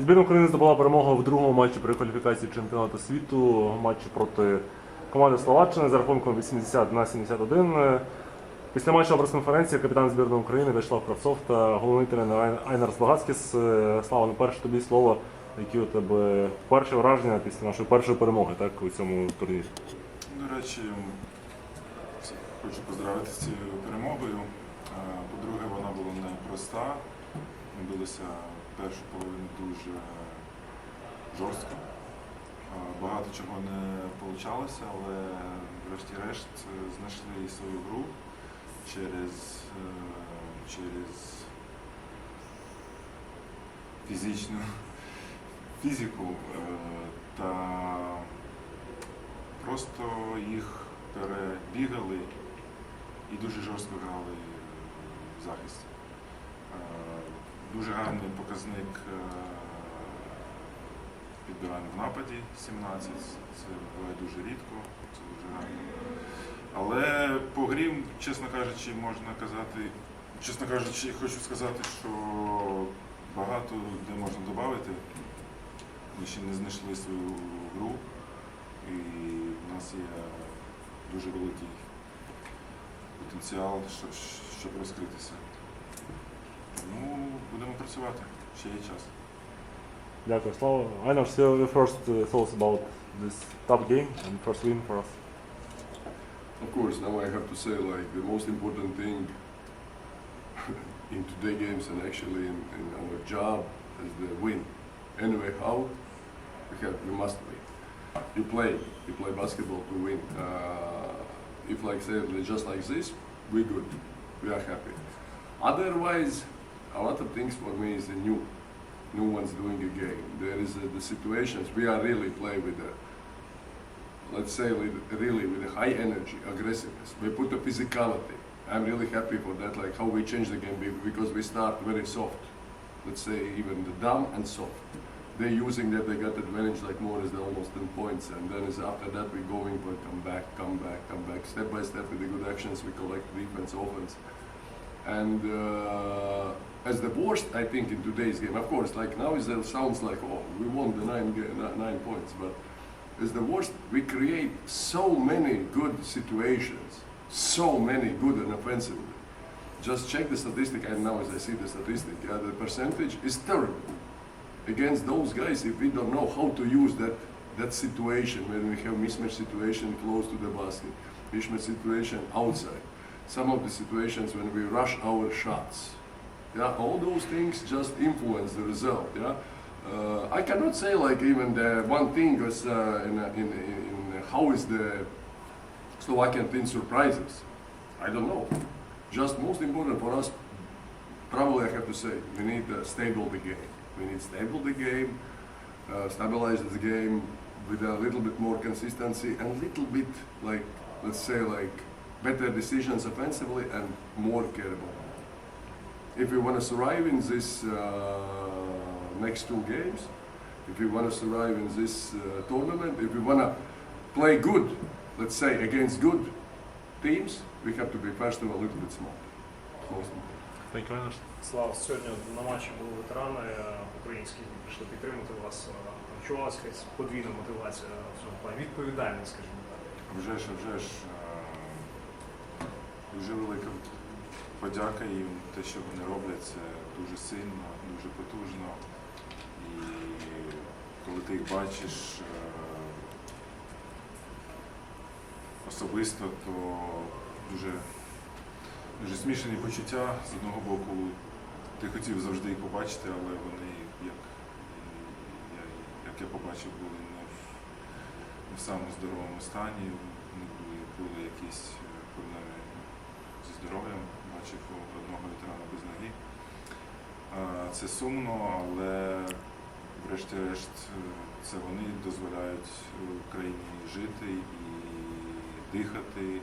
Збірна України здобула перемогу в другому матчі при кваліфікації чемпіонату світу матчі проти команди Словаччини за рахунком 80 на 71. Після матчу на прес-конференції капітан збірної України Вячеслав Кравцов та головний тренер Ай- Айнар Слагацькіс. Е, Слава, ну перше тобі слово, які у тебе перші враження після нашої першої перемоги так, у цьому турнірі. До речі, хочу поздравити з цією перемогою. Е, По-друге, вона була непроста. Ми билися першу половину дуже жорстко. Е, Багато чого не вийшло, але врешті-решт е, знайшли свою гру через, е, через фізичну фізику е, та просто їх перебігали і дуже жорстко грали в захисті. Дуже гарний показник е, підбирань в нападі 17. Це буває дуже рідко, це дуже гарно. Але по грі, чесно кажучи, можна казати, чесно кажучи, хочу сказати, що багато де можна додати. Ми ще не знайшли свою гру, і в нас є дуже великий потенціал, щоб розкритися. Тому будемо працювати, ще є час. Дякую, Слава. Айнар, so your first uh, thoughts about this tough game and first win for us. Of course, now I have to say like the most important thing in today games and actually in, in our job is the win. Anyway, how we have we must win. You play, you play basketball to win. Uh, if like say just like this, we good, we are happy. Otherwise, a lot of things for me is a new. No one's doing a game. There is uh, the situations we are really play with the let's say really with a high energy, aggressiveness. We put the physicality. I'm really happy for that, like how we change the game because we start very soft. Let's say even the dumb and soft. They're using that, they got advantage like more is the almost 10 points and then is after that we going for come back, come back, come back, step by step with the good actions we collect defense, offense. And uh, as the worst, I think in today's game, of course, like now it sounds like oh we won the nine nine points, but as the worst. We create so many good situations, so many good and offensively. Just check the statistic, and now as I see the statistic, yeah, the percentage is terrible against those guys if we don't know how to use that that situation when we have mismatch situation close to the basket, mismatch situation outside. Some of the situations when we rush our shots. Yeah, all those things just influence the result. Yeah, uh, I cannot say like even the one thing was uh, in, in, in, in how is the Slovakian team surprises. I don't know. Just most important for us, probably I have to say, we need to stable the game. We need stable the game, uh, stabilize the game with a little bit more consistency and little bit like let's say like better decisions offensively and more careful. If we want to survive in this uh, next two games, if we want to survive in this uh, tournament, if we want to play good, let's say against good teams, we have to be first of all a little bit smart. Thank you, Айнар. Слава, сьогодні на матчі були ветерани е, українські, які прийшли підтримати вас. Е, Відчувалася якась подвійна мотивація в цьому плані, відповідальність, скажімо так. Вже ж, вже ж е, дуже велика подяка їм. Те, що вони роблять, це дуже сильно, дуже потужно. І коли ти їх бачиш е, особисто, то дуже, дуже смішані почуття. З одного боку, ти хотів завжди їх побачити, але вони, як, як я побачив, були не в не в самому здоровому стані, них були, були якісь здоров'ям, бачив одного ветерана без ноги. Це сумно, але врешті-решт е, це вони дозволяють Україні жити і дихати,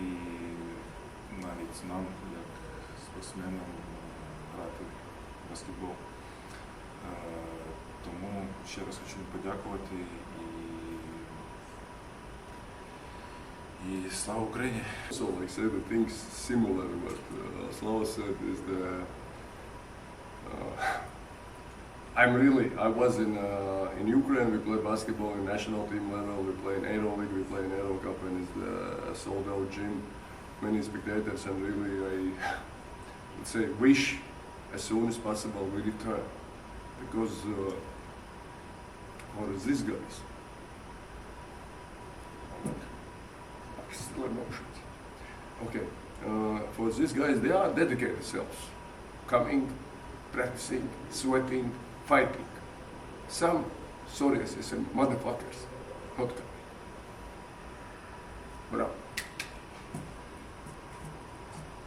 і навіть нам, як спортсменам, грати в баскетбол. Е, Тому ще раз хочу подякувати і слава Україні! So, like say the things similar what uh, Slava said is the uh, I'm really, I was in, uh, in Ukraine, we play basketball in national team level, we play in Aero League, we play in Aero Cup, and it's the sold out gym, many spectators, and really I, would say, wish as soon as possible we return. Because uh, for these guys, Emotions. Okay, uh, for these guys, they are dedicated themselves, coming, practicing, sweating, fighting. Some, sorry, say, motherfuckers, not coming. Bravo.